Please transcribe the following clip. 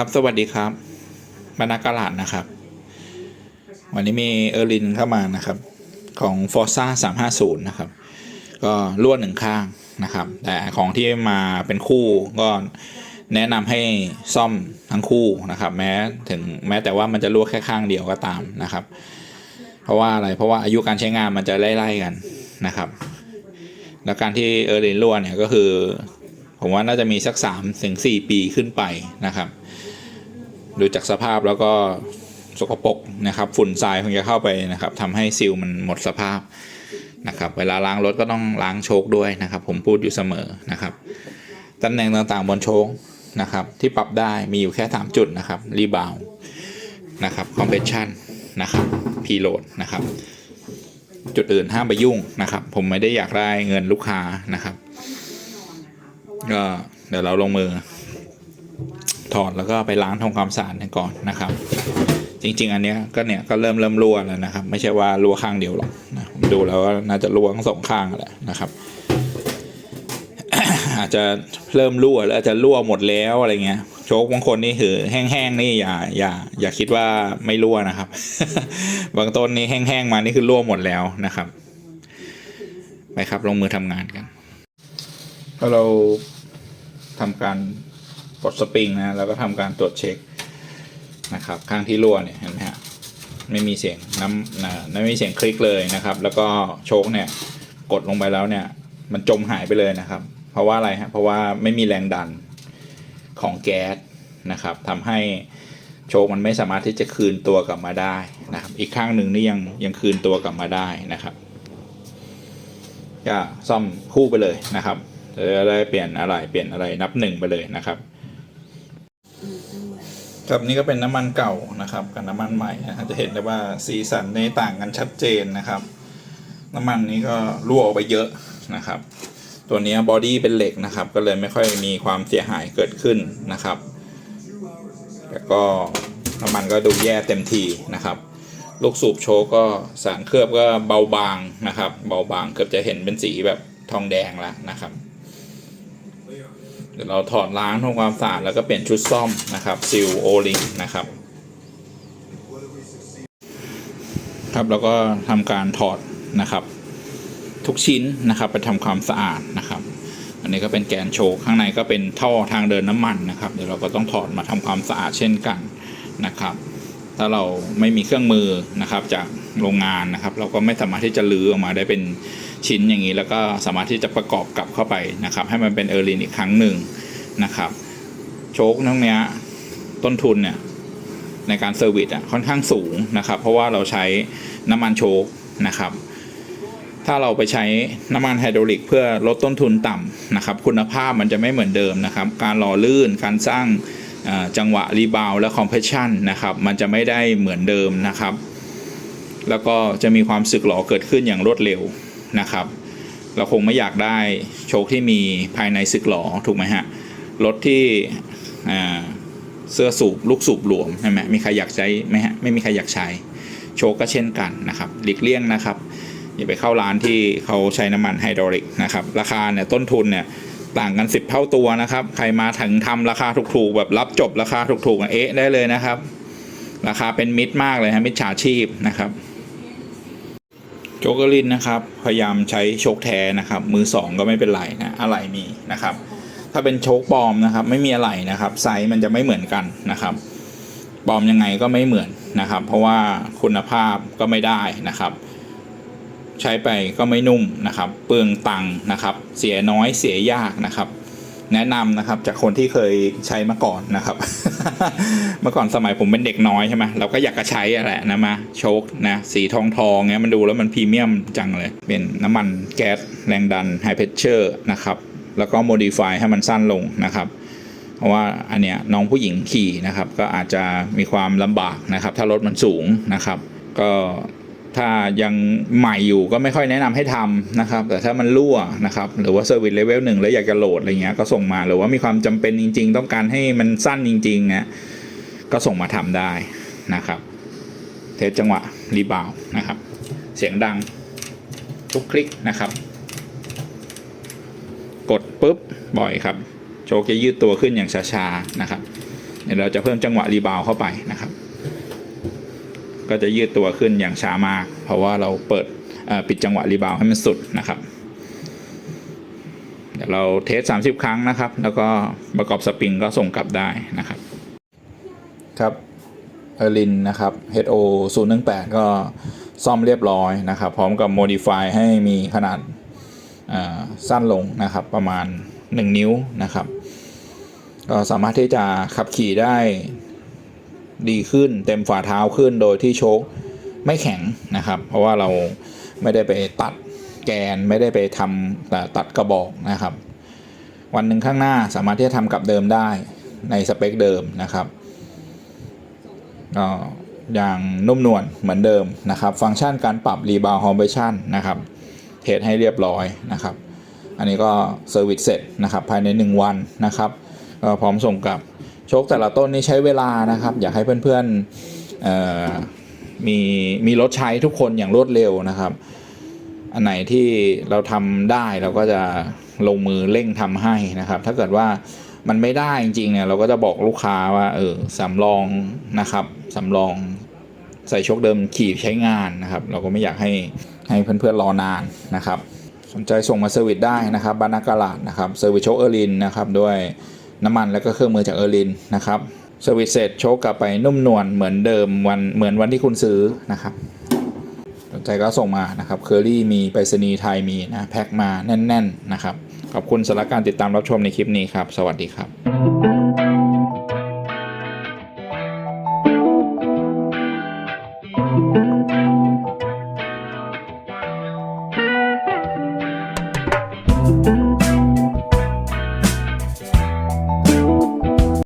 ครับ สวัสดีครับบรรณากาลาดนะครับ วันนี้มีเออร์ลินเข้ามานะครับ ของ f o r z a 350 นะครับ ก็รั่วหนึ่งข้างนะครับ แต่ของที่มาเป็นคู่ก็แนะนำให้ซ่อมทั้งคู่นะครับ แม้ถึงแม้แต่ว่ามันจะรั่วแค่ข้างเดียวก็ตามนะครับ เพราะว่าอะไรเพราะว่าอายุการใช้งานมันจะไล่ๆกันนะครับ แล้วการที่เออร์ลินรั่วเนี่ยก็คือผมว่าน่าจะมีสัก3ถึง4ปีขึ้นไปนะครับ ดูจากสภาพแล้วก็สกปรกนะครับฝุ่นทรายคงจะเข้าไปนะครับทำให้ซิลมันหมดสภาพนะครับเวลาล้างรถก็ต้องล้างโชคด้วยนะครับ ผมพูดอยู่เสมอนะครับตำแหน่งต่างๆบนโชคนะครับที่ปรับได้มีอยู่แค่ 3 จุดนะครับรีบาวนะครับคอมเพรสชันนะครับพีโหลดนะครับ จุดอื่นห้ามไปยุ่งนะครับ ผมไม่ได้อยากได้เงินลูกค้านะครับก็เดี๋ยวเราลงมือ ถอดแล้วก็ไปล้างทำความสะอาดกันก่อนนะครับ จริง ๆ อันเนี้ยก็เนี่ยก็เริ่มเริ่มรั่วแล้วนะครับ ไม่ใช่ว่ารั่วข้างเดียวหรอกนะผมดูแล้วน่าจะรั่วทั้งสองข้างแหละนะครับอาจจะเริ่มรั่วแล้วอาจจะรั่วหมดแล้วอะไรเงี้ยโชคบางคนนี่คือแห้งๆนี่อย่าอย่าอย่าคิดว่าไม่รั่วนะครับ บางต้นนี่แห้งๆมานี่คือรั่วหมดแล้วนะครับไปครับลงมือทำงานกันพอเราทำการ กดสปริงนะแล้วก็ทำการตรวจเช็คนะครับข้างที่รั่วเนี่ยเห็นไหมฮะไม่มีเสียงน้ำนะไม่มีเสียงคลิกเลยนะครับ แล้วก็โชคเนี่ยกดลงไปแล้วเนี่ยมันจมหายไปเลยนะครับ เพราะว่าอะไรฮะเพราะว่าไม่มีแรงดันของแก๊สนะครับทำให้โชคมันไม่สามารถที่จะคืนตัวกลับมาได้นะครับ อีกข้างหนึ่งนี่ยังยังคืนตัวกลับมาได้นะครับก็ซ่อมคู่ไปเลยนะครับจะได้เปลี่ยนอะไรเปลี่ยนอะไรนับหนึ่งไปเลยนะครับ ครับนี่ก็เป็นน้ำมันเก่านะครับกับน้ำมันใหม่นะจะเห็นได้ว่าสีสันในต่างกันชัดเจนนะครับ น้ำมันนี้ก็รั่วออกไปเยอะนะครับ ตัวนี้บอดี้เป็นเหล็กนะครับ ก็เลยไม่ค่อยมีความเสียหายเกิดขึ้นนะครับแต่ก็น้ำมันก็ดูแย่เต็มทีนะครับ ลูกสูบโชว์ก็สารเคลือบก็เบาบางนะครับ เบาบางเกือบจะเห็นเป็นสีแบบทองแดงแล้วนะครับ ดี๋ยวเราถอดล้างทำความสะอาดแล้วก็เปลี่ยนชุดซ่อมนะครับซิลโอลิงนะครับ ครับแล้วก็ทำการถอดนะครับ ทุกชิ้นนะครับไปทำความสะอาดนะครับ อันนี้ก็เป็นแกนโชว์ข้างในก็เป็นท่อทางเดินน้ำมันนะครับ เดี๋ยวเราก็ต้องถอดมาทำความสะอาดเช่นกันนะครับ ถ้าเราไม่มีเครื่องมือนะครับจากโรงงานนะครับ เราก็ไม่สามารถที่จะลื้อออกมาได้เป็น ชิ้นอย่างนี้ แล้วก็สามารถที่จะประกอบกลับเข้าไปนะครับ ให้มันเป็นเออร์ลินอีกครั้งหนึ่งนะครับ โชคทั้งเนี้ยต้นทุนเนี่ยในการเซอร์วิสอะค่อนข้างสูงนะครับ เพราะว่าเราใช้น้ำมันโชคนะครับ ถ้าเราไปใช้น้ำมันไฮดรอลิกเพื่อลดต้นทุนต่ำนะครับ คุณภาพมันจะไม่เหมือนเดิมนะครับ การหล่อลื่นการสร้างจังหวะรีบาวและคอมเพรสชันนะครับ มันจะไม่ได้เหมือนเดิมนะครับ แล้วก็จะมีความสึกหรอเกิดขึ้นอย่างรวดเร็ว นะครับ เราคงไม่อยากได้โชคที่มีภายในสึกหรอถูกไหมฮะรถที่เสื้อสูบลูกสูบหลวมใช่ไหมมีใครอยากใช้ไหมฮะไม่มีใครอยากใช้โชคก็เช่นกันนะครับหลีกเลี่ยงนะครับอย่าไปเข้าร้านที่เขาใช้น้ำมันไฮดรอลิกนะครับราคาเนี่ยต้นทุนเนี่ยต่างกัน 10 เท่าตัวนะครับ ใครมาถึงทำราคาถูกๆ แบบรับจบราคาถูกๆเอ๊ะได้เลยนะครับ ราคาเป็นมิตรมากเลยฮะมิตรฉาชีพนะครับ โจกเกอรินนะครับพยายามใช้โชคแท้นะครับ มือสองก็ไม่เป็นไรนะอะไรมีนะครับ ถ้าเป็นโชคปลอมนะครับ ไม่มีอะไรนะครับ ไซส์มันจะไม่เหมือนกันนะครับปลอมยังไงก็ไม่เหมือนนะครับ เพราะว่าคุณภาพก็ไม่ได้นะครับ ใช้ไปก็ไม่นุ่มนะครับ เปลืองตังค์นะครับ เสียน้อยเสียยากนะครับ แนะนำนะครับ จากคนที่เคยใช้มาก่อนนะครับ เมื่อก่อนสมัยผมเป็นเด็กน้อยใช่ไหมเราก็อยากจะใช้อะไรนะมาโชคนะสีทองทองเงี้ยมันดูแล้วมันพรีเมียมจังเลย เป็นน้ำมันแก๊สแรงดันไฮเพชเชอร์นะครับ แล้วก็โมดิฟายให้มันสั้นลงนะครับ เพราะว่าอันเนี้ยน้องผู้หญิงขี่นะครับ ก็อาจจะมีความลำบากนะครับ ถ้ารถมันสูงนะครับ ก็ ถ้ายังใหม่อยู่ก็ไม่ค่อยแนะนำให้ทำนะครับ แต่ถ้ามันรั่วนะครับ หรือว่าเซอร์วิสเลเวลหนึ่งแล้วอยากจะโหลดอะไรเงี้ยก็ส่งมาหรือว่ามีความจำเป็นจริง ๆ ต้องการให้มันสั้นจริงๆนะก็ส่งมาทำได้นะครับ เทสจังหวะรีบาวนะครับ เสียงดังทุกคลิกนะครับ กดปุ๊บบ่อยครับ โชคจะยืดตัวขึ้นอย่างช้าๆนะครับเดี๋ยวเราจะเพิ่มจังหวะรีบาวเข้าไปนะครับ ก็จะยืดตัวขึ้นอย่างช้ามาก เพราะว่าเราเปิดปิดจังหวะรีบาวให้มันสุดนะครับเดี๋ยวเราเทส 30 ครั้งนะครับ แล้วก็ประกอบสปริงก็ส่งกลับได้นะครับ ครับเอร์ลินนะครับ HO 018ก็ซ่อมเรียบร้อยนะครับ พร้อมกับ modify ให้มีขนาดาสั้นลงนะครับ ประมาณ 1 นิ้วนะครับ ก็สามารถที่จะขับขี่ได้ ดีขึ้นเต็มฝ่าเท้าขึ้นโดยที่โชคไม่แข็งนะครับ เพราะว่าเราไม่ได้ไปตัดแกนไม่ได้ไปทำต,ตัดกระบอกนะครับ วันหนึ่งข้างหน้าสามารถที่จะทำกับเดิมได้ในสเปคเดิมนะครับก็อย่างนุ่มนวลเหมือนเดิมนะครับ ฟังก์ชันการปรับรีบาวฮอร์เบชันนะครับ เทสให้เรียบร้อยนะครับ อันนี้ก็เซอร์วิสเสร็จนะครับภายใน 1 วันนะครับก็พร้อมส่งกลับ ชคแต่ละต้นนี้ใช้เวลานะครับ อยากให้เพื่อนๆมีมีรถใช้ทุกคนอย่างรวดเร็วนะครับ อันไหนที่เราทำได้เราก็จะลงมือเร่งทำให้นะครับ ถ้าเกิดว่ามันไม่ได้จริงๆเนี่ยเราก็จะบอกลูกค้าว่าเออสำรองนะครับสำรองใส่โชคเดิมขี่ใช้งานนะครับ เราก็ไม่อยากให้ให้เพื่อนๆรอนานนะครับ สนใจส่งมาเซอร์วิสได้นะครับบานากาลาดนะครับเซอร์วิสโชคเออรินนะครับด้วย น้ำมันแล้วก็เครื่องมือจากเออร์ลินนะครับเซอร์วิสเสร็จโชกกลับไปนุ่มนวลเหมือนเดิมวันเหมือนวันที่คุณซื้อนะครับสนใจก็ส่งมานะครับเคอรี่มีไปรษณีย์ไทยมีนะแพ็คมาแน่น ๆ นะครับ ขอบคุณสำหรับการติดตามรับชมในคลิปนี้ครับ สวัสดีครับ